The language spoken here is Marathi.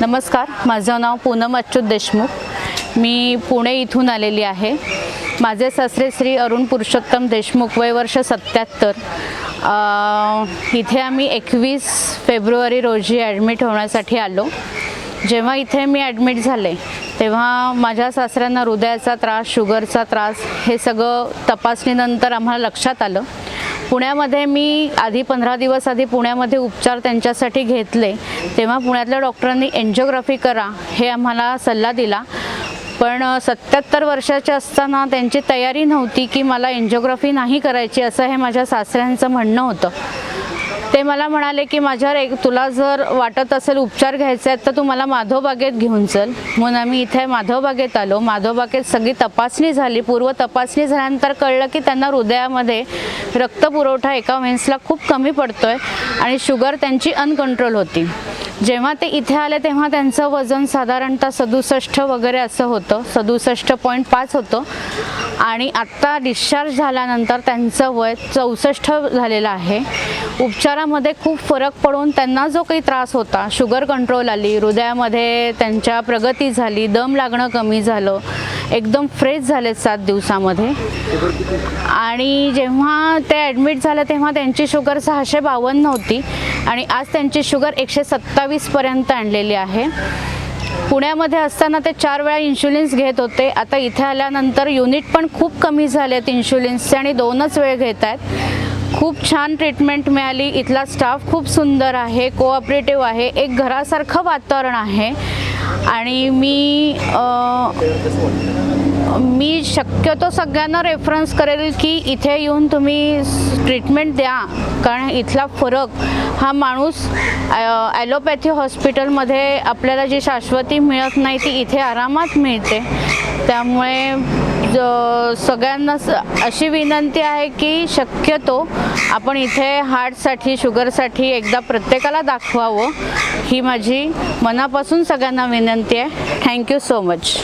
नमस्कार माझं नाव पूनम अच्युत देशमुख. मी पुणे इथून आलेली आहे. माझे सासरे श्री अरुण पुरुषोत्तम देशमुख वय वर्ष सत्याहत्तर. इथे आम्ही एकवीस फेब्रुवारी रोजी ॲडमिट होण्यासाठी आलो. जेव्हा इथे मी ॲडमिट झाले तेव्हा माझ्या सासऱ्यांना हृदयाचा त्रास शुगरचा त्रास हे सगळं तपासणीनंतर आम्हाला लक्षात आलं. पुण्यामध्ये मी आधी पंधरा दिवस आधी पुण्यामध्ये उपचार त्यांच्यासाठी घेतले. तेव्हा पुण्यातल्या डॉक्टरांनी एन्जिओग्राफी करा हे आम्हाला सल्ला दिला. पण सत्याहत्तर वर्षाचे असताना त्यांची तयारी नव्हती की मला एन्जिओग्राफी नाही करायची असं हे माझ्या सासऱ्यांचं म्हणणं होतं. ते मला म्हणाले की माझ्यावर एक तुला जर वाटत असेल उपचार घ्यायचे आहेत तर तू मला माधवबागेत घेऊन चल. म्हणून आम्ही इथे माधवबागेत आलो. माधवबागेत सगळी तपासणी झाली. पूर्व तपासणी झाल्यानंतर कळलं की त्यांना हृदयामध्ये रक्तपुरवठा एका मेन्सला खूप कमी पडतोय आणि शुगर त्यांची अनकंट्रोल होती. जेव्हा ते इथे आले तेव्हा त्यांचं वजन साधारणतः सदुसष्ट वगैरे असं होतं. सदुसष्ट पॉईंट पाच होतं. आणि आत्ता डिस्चार्ज झाल्यानंतर त्यांचं वय चौसष्ट झालेलं आहे. उपचारामध्ये खूप फरक पडून त्यांना जो काही त्रास होता शुगर कंट्रोल आली हृदयामध्ये त्यांच्या प्रगती झाली दम लागणं कमी झालं एकदम फ्रेश झाले सात दिवसामध्ये. आणि जेव्हा ते ॲडमिट झालं तेव्हा त्यांची शुगर सहाशे बावन्न होती. आणि आज त्यांची शुगर एकशे सत्तावीसपर्यंत आणलेली आहे. पुण्यामध्ये असताना ते चार वेळा इन्शुलिन्स घेत होते. आता इथे आल्यानंतर युनिट पण खूप कमी झाले आहेत इन्शुलिन्सचे आणि दोनच वेळ घेत आहेत. खूप छान ट्रीटमेंट मिळाली. इथला स्टाफ खूप सुंदर आहे कोऑपरेटिव्ह आहे. एक घरासारखं वातावरण आहे. आणि मी मी शक्यतो सगळ्यांना रेफरन्स करेल की इथे येऊन तुम्ही ट्रीटमेंट द्या. कारण इथला फरक हा माणूस ॲलोपॅथी हॉस्पिटलमध्ये आपल्याला जी शाश्वती मिळत नाही ती इथे आरामात मिळते. त्यामुळे ज- सगळ्यांना स- अशी विनंती आहे की शक्यतो आपण इथे हार्टसाठी शुगरसाठी एकदा प्रत्येकाला दाखवावं. ही माझी मनापासून सगळ्यांना विनंती आहे. Thank you so much